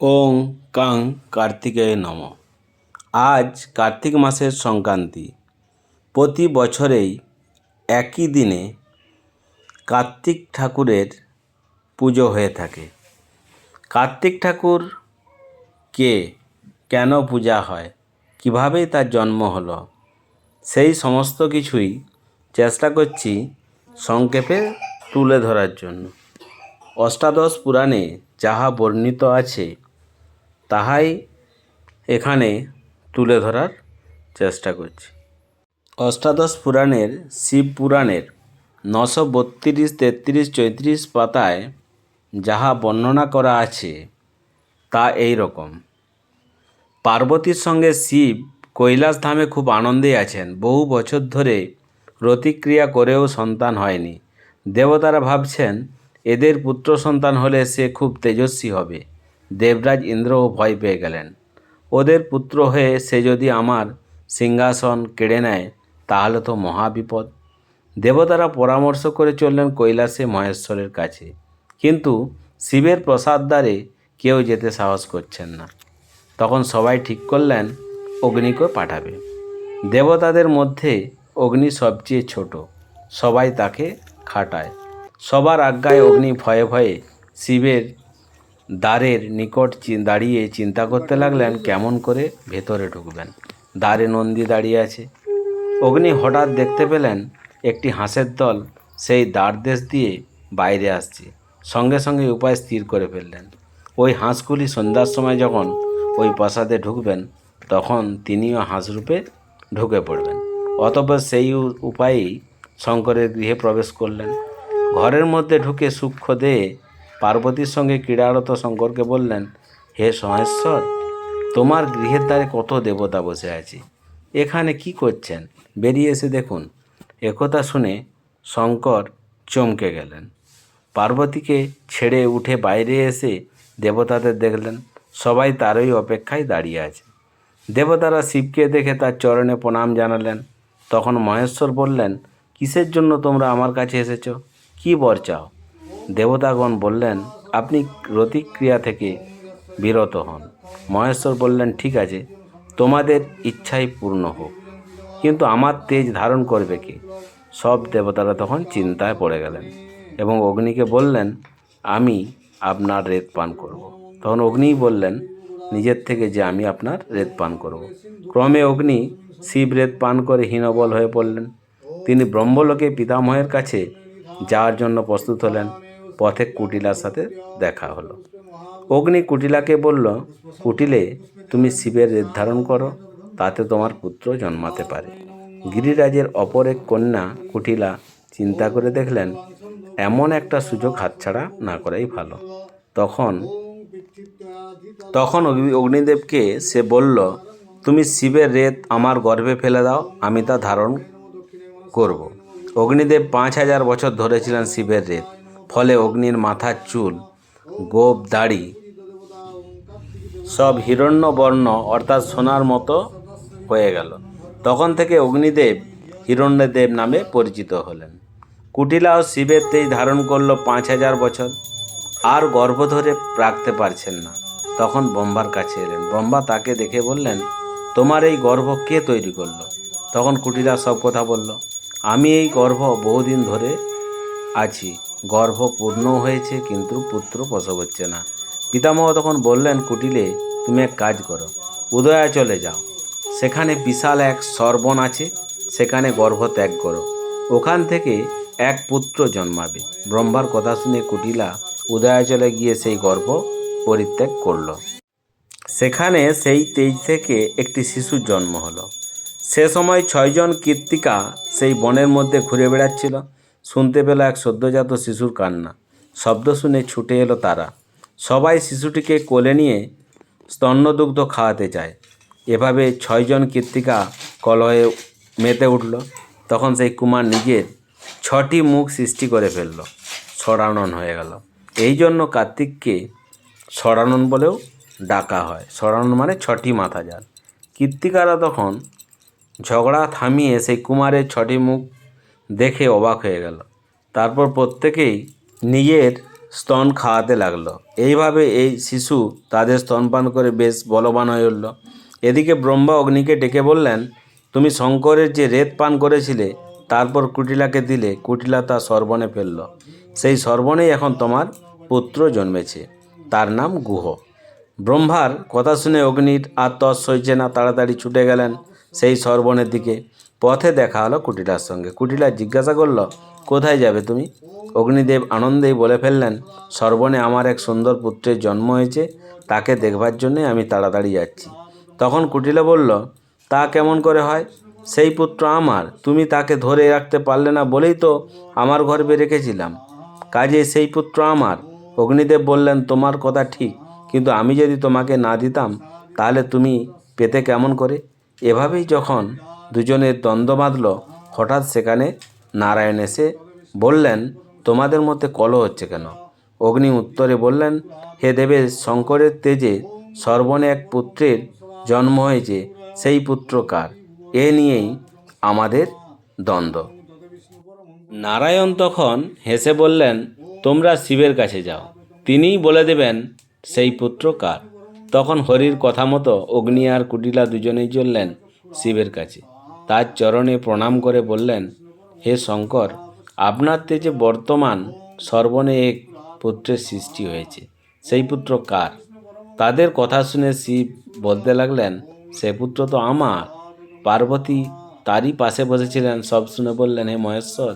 ওং কাং কার্তিকেয় নম। আজ কার্তিক মাসের সংক্রান্তি। প্রতি বছরেই একই দিনে কার্তিক ঠাকুরের পুজো হয়ে থাকে। কার্তিক ঠাকুর কে কেন পূজা হয়, কীভাবে তার জন্ম হলো, সেই সমস্ত কিছুই চেষ্টা করছি সংক্ষেপে তুলে ধরার জন্য। অষ্টাদশ পুরাণে যাহা বর্ণিত আছে তাহাই এখানে তুলে ধরার চেষ্টা করছি। অষ্টাদশ পুরাণের শিব পুরাণের নশো বত্রিশ, তেত্রিশ, চৈত্রিশ পাতায় যাহা বর্ণনা করা আছে, তা এই রকম। পার্বতীর সঙ্গে শিব কৈলাস ধামে খুব আনন্দে আছেন। বহু বছর ধরে রতিক্রিয়া করেও সন্তান হয়নি। দেবতারা ভাবছেন, এদের পুত্র সন্তান হলে সে খুব তেজস্বী হবে। দেবরাজ ইন্দ্রও ভয় পেয়ে গেলেন। ওদের পুত্র হয়ে সে যদি আমার সিংহাসন কেড়ে নেয়, তাহলে তো মহাবিপদ। দেবতারা পরামর্শ করে চললেন কৈলাসে মহেশ্বরের কাছে। কিন্তু শিবের প্রসাদ দ্বারে কেউ যেতে সাহস করছেন না। তখন সবাই ঠিক করলেন অগ্নিকে পাঠাবে। দেবতাদের মধ্যে অগ্নি সবচেয়ে ছোট, সবাই তাকে খাটায়। সবার আজ্ঞায় অগ্নি ভয়ে ভয়ে শিবের দ্বারের নিকট দাঁড়িয়ে চিন্তা করতে লাগলেন, কেমন করে ভেতরে ঢুকবেন? দ্বারে নন্দী দাঁড়িয়ে আছে। অগ্নি হঠাৎ দেখতে পেলেন, একটি হাঁসের দল সেই দ্বারদেশ দিয়ে বাইরে আসছে। সঙ্গে সঙ্গে উপায় স্থির করে ফেললেন। ওই হাঁসগুলি সন্ধ্যার সময় যখন ওই প্রাসাদে ঢুকবেন, তখন তিনিও হাঁসরূপে ঢুকে পড়বেন। অতঃপর সেই উপায়েই শঙ্করের গৃহে প্রবেশ করলেন। ঘরের মধ্যে ঢুকে সূক্ষ্ম দেহে পার্বতীর সঙ্গে ক্রীড়ারত শঙ্করকে বললেন, হে সহেশ্বর তোমার গৃহের দ্বারে কত দেবতা বসে আছে? এখানে কি করছেন? বেরিয়ে এসে দেখুন, একথা শুনে শঙ্কর চমকে গেলেন। পার্বতীকে ছেড়ে উঠে বাইরে এসে দেবতাদের দেখলেন, সবাই তারই অপেক্ষায় দাঁড়িয়ে আছে। দেবতারা শিবকে দেখে তার চরণে প্রণাম জানালেন। তখন মহেশ্বর বললেন, কিসের জন্য তোমরা আমার কাছে এসেছ? কি বর চাও? দেবতাগণ বললেন, আপনি রতিক্রিয়া থেকে বিরত হন। মহেশ্বর বললেন, ঠিক আছে, তোমাদের ইচ্ছাই পূর্ণ হোক। কিন্তু আমার তেজ ধারণ করবে কি? সব দেবতারা তখন চিন্তায় পড়ে গেলেন এবং অগ্নিকে বললেন, আমি আপনার রেত পান করব। তখন অগ্নিই বললেন, নিজের থেকে যে আমি আপনার রেত পান করব। ক্রমে অগ্নি শিব রেত পান করে হীনবল হয়ে পড়লেন। তিনি ব্রহ্মলোকে পিতামহের কাছে যাওয়ার জন্য প্রস্তুত হলেন। পথে কুটিলার সাথে দেখা হলো। অগ্নি কুটিলাকে বলল, কুটিলে, তুমি শিবের রেত ধারণ করো, তাতে তোমার পুত্র জন্মাতে পারে। গিরিরাজের অপর এক কন্যা কুটিলা চিন্তা করে দেখলেন, এমন একটা সুযোগ হাতছাড়া না করাই ভালো। তখন তখন অগ্নি- অগ্নিদেবকে সে বলল, তুমি শিবের রেত আমার গর্ভে ফেলে দাও, আমি তা ধারণ করব। অগ্নিদেব পাঁচ হাজার বছর ধরেছিলেন শিবের রেত। ফলে অগ্নির মাথার চুল, গোপ দাড়ি সব হিরণ্যবর্ণ অর্থাৎ সোনার মতো হয়ে গেল। তখন থেকে অগ্নিদেব হিরণ্যদেব নামে পরিচিত হলেন। কুটিলাও শিবের তেজ ধারণ করল পাঁচ হাজার বছর। আর গর্ভ ধরে রাখতে পারছেন না। তখন ব্রহ্মার কাছে এলেন। ব্রহ্মা তাকে দেখে বললেন, তোমার এই গর্ভ কে তৈরি করল? তখন কুটিলা সব কথা বলল, আমি এই গর্ভ বহুদিন ধরে আছি। গর্ভ পূর্ণ হয়েছে, কিন্তু পুত্র প্রসব হচ্ছে না। পিতামহ তখন বললেন, কুটিলে, তুমি এক কাজ করো উদয়া চলে যাও। সেখানে বিশাল এক সর্বণ আছে, সেখানে গর্ভ ত্যাগ করো। ওখান থেকে এক পুত্র জন্মাবে। ব্রহ্মার কথা শুনে কুটিলা উদয়াচলে গিয়ে সেই গর্ভ পরিত্যাগ করল। সেখানে সেই তেজ থেকে একটি শিশুর জন্ম হলো। সে সময় ছয়জন কীর্তিকা সেই বনের মধ্যে ঘুরে বেড়াচ্ছিল। শুনতে পেল এক সদ্যজাত শিশুর কান্না। শব্দ শুনে ছুটে এলো তারা। সবাই শিশুটিকে কোলে নিয়ে স্তন্যদুগ্ধ খাওয়াতে চায়। এভাবে ছয়জন কীর্তিকা কলহে মেতে উঠল। তখন সেই কুমার নিজের ছটি মুখ সৃষ্টি করে ফেলল। ছড়ানন হয়ে গেল। এই জন্য কার্তিককে ছড়ানন বলেও ডাকা হয়। ছড়ানন মানে ছটি মাথা জাল। কীর্তিকারা তখন ঝগড়া থামিয়ে সেই কুমারের ছটি মুখ দেখে অবাক হয়ে গেল। তারপর প্রত্যেকেই নিজের স্তন খাওয়াতে লাগল। এইভাবে এই শিশু তাদের স্তনপান করে বেশ বলবান হয়ে উঠল। এদিকে ব্রহ্মা অগ্নিকে ডেকে বললেন, তুমি শঙ্করের যে রেত পান করেছিলে, তারপর কুটিলাকে দিলে কুটিলা তা সর্বণে ফেলল। সেই সর্বণেই এখন তোমার পুত্র জন্মেছে। তার নাম গুহ। ব্রহ্মার কথা শুনে অগ্নির আর তস সইছে না, তাড়াতাড়ি ছুটে গেলেন সেই সর্বণের দিকে। পথে দেখা হলো কুটিলার সঙ্গে। কুটিলা জিজ্ঞাসা করল, কোথায় যাবে তুমি? অগ্নিদেব আনন্দেই বলে ফেললেন সর্বণে আমার এক সুন্দর পুত্রের জন্ম হয়েছে, তাকে দেখবার জন্যে আমি তাড়াতাড়ি যাচ্ছি। তখন কুটিলা বলল, তা কেমন করে হয়? সেই পুত্র আমার, তুমি তাকে ধরে রাখতে পারলে না বলেই তো আমার গর্ভে রেখেছিলাম। কাজে সেই পুত্র আমার। অগ্নিদেব বললেন, তোমার কথা ঠিক, কিন্তু আমি যদি তোমাকে না দিতাম, তাহলে তুমি পেতে কেমন করে? এভাবেই যখন দুজনের দ্বন্দ্ব বাঁধল। হঠাৎ সেখানে নারায়ণ এসে বললেন, তোমাদের মধ্যে কলহ হচ্ছে কেন? অগ্নি উত্তরে বললেন, হে দেবে শঙ্করের তেজে সর্বনে এক পুত্রের জন্ম হয়েছে, সেই পুত্র কার? এ নিয়েই আমাদের দ্বন্দ্ব। নারায়ণ তখন হেসে বললেন, তোমরা শিবের কাছে যাও। তিনিই বলে দেবেন, সেই পুত্র কার? তখন হরির কথা মতো অগ্নি আর কুটিলা দুজনেই চললেন শিবের কাছে। তার চরণে প্রণাম করে বললেন, হে শঙ্কর, আপনার তেজে বর্তমান সর্বনে এক পুত্রের সৃষ্টি হয়েছে। সেই পুত্র কার? তাদের কথা শুনে শিব বলতে লাগলেন, সে পুত্র তো আমার। পার্বতী তারই পাশে বসেছিলেন। সব শুনে বললেন, হে মহেশ্বর,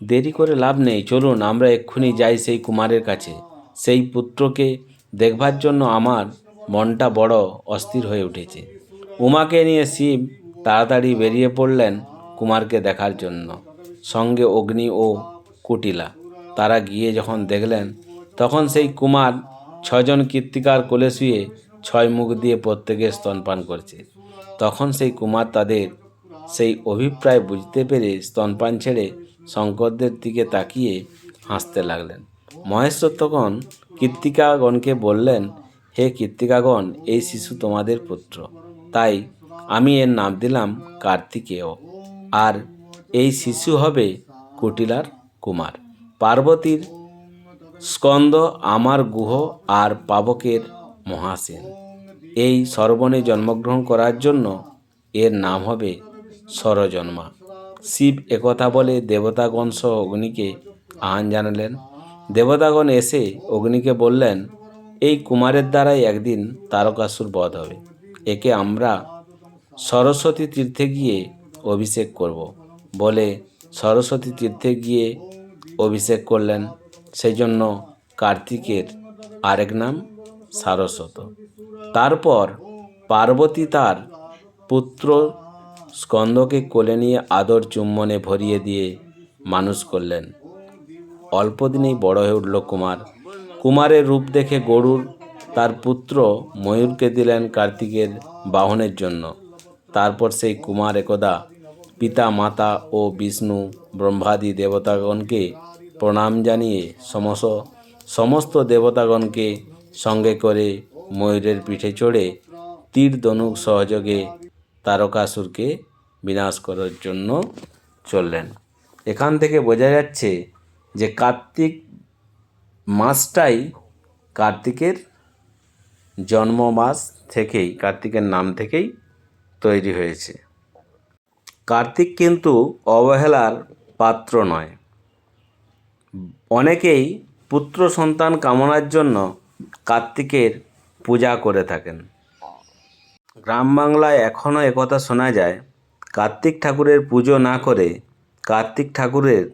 দেরি করে লাভ নেই। চলুন, আমরা এক্ষুনি যাই সেই কুমারের কাছে। সেই পুত্রকে দেখবার জন্য আমার মনটা বড় অস্থির হয়ে উঠেছে। উমাকে নিয়ে শিব তাড়াতাড়ি বেরিয়ে পড়লেন কুমারকে দেখার জন্য। সঙ্গে অগ্নি ও কুটিলা। তারা গিয়ে যখন দেখলেন, তখন সেই কুমার ছজন কীর্তিকার কোলে শুয়ে ছয় মুখ দিয়ে প্রত্যেকে স্তনপান করছে। তখন সেই কুমার তাদের সেই অভিপ্রায় বুঝতে পেরে স্তনপান ছেড়ে শঙ্করদের দিকে তাকিয়ে হাসতে লাগলেন। মহেশ্বর তখন কীর্তিকাগণকে বললেন, হে কীর্তিকাগণ, এই শিশু তোমাদের পুত্র। তাই আমি এর নাম দিলাম কার্তিকেয়। আর এই শিশু হবে কুটিলার কুমার। পার্বতীর স্কন্দ আমার গুহ আর পাবকের মহাসেন। এই সর্বণে জন্মগ্রহণ করার জন্য এর নাম হবে সরজন্মা। শিব একথা বলে দেবতাগণ সহ অগ্নিকে আহ্বান জানালেন। দেবতাগণ এসে অগ্নিকে বললেন, এই কুমারের দ্বারাই একদিন তারকাসুর বধ হবে। একে আমরা সরস্বতী তীর্থে গিয়ে অভিষেক করব। বলে সরস্বতী তীর্থে গিয়ে অভিষেক করলেন। সেই জন্য কার্তিকের আরেক নাম সারস্বত। তারপর পার্বতী তার পুত্র স্কন্দকে কোলে নিয়ে আদর চুম্বনে ভরিয়ে দিয়ে মানুষ করলেন। অল্প দিনেই বড় হয়ে উঠল কুমার। কুমারের রূপ দেখে গরুর তার পুত্র ময়ূরকে দিলেন কার্তিকের বাহনের জন্য। তারপর সেই কুমার একদা পিতা মাতা ও বিষ্ণু ব্রহ্মাদি দেবতাগণকে প্রণাম জানিয়ে সমস্ত সমস্ত দেবতাগণকে সঙ্গে করে ময়ূরের পিঠে চড়ে তীর ধনুক সহযোগে তারকাসুরকে বিনাশ করার জন্য চললেন। এখান থেকে বোঝা যাচ্ছে যে কার্তিক মাসটাই কার্তিকের জন্ম মাস থেকেই, কার্তিকের নাম থেকেই তৈরি হয়েছে। কার্তিক কিন্তু অবহেলার পাত্র নয়। অনেকেই পুত্র সন্তান কামনার জন্য কার্তিকের পূজা করে থাকেন। গ্রাম বাংলায় এখনও একথা শোনা যায়, কার্তিক ঠাকুরের পুজো না করে কার্তিক ঠাকুরের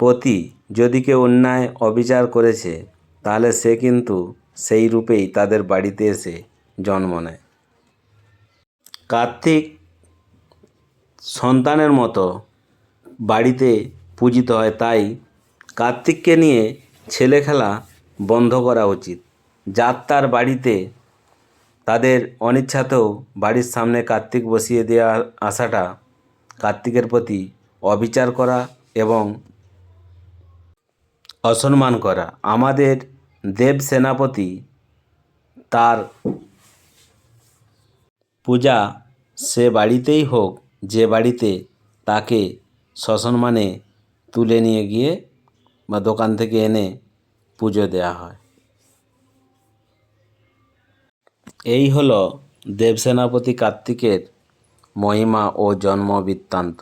প্রতি যদি কেউ অন্যায় অবিচার করেছে, তাহলে সে কিন্তু সেই রূপেই তাদের বাড়িতে এসে জন্ম নেয়। কার্তিক সন্তানের মতো বাড়িতে পূজিত হয়, তাই কার্তিককে নিয়ে ছেলে খেলা বন্ধ করা উচিত। যার তার বাড়িতে তাদের অনিচ্ছাতেও বাড়ির সামনে কার্তিক বসিয়ে দেওয়া আসাটা কার্তিকের প্রতি অবিচার করা এবং অসম্মান করা। আমাদের দেব সেনাপতি তার পূজা সে বাড়িতেই হোক, যে বাড়িতে তাকে সসম্মানে তুলে নিয়ে গিয়ে বা দোকান থেকে এনে পুজো দেওয়া হয়। এই হলো দেবসেনাপতি কার্তিকের মহিমা ও জন্ম বৃত্তান্ত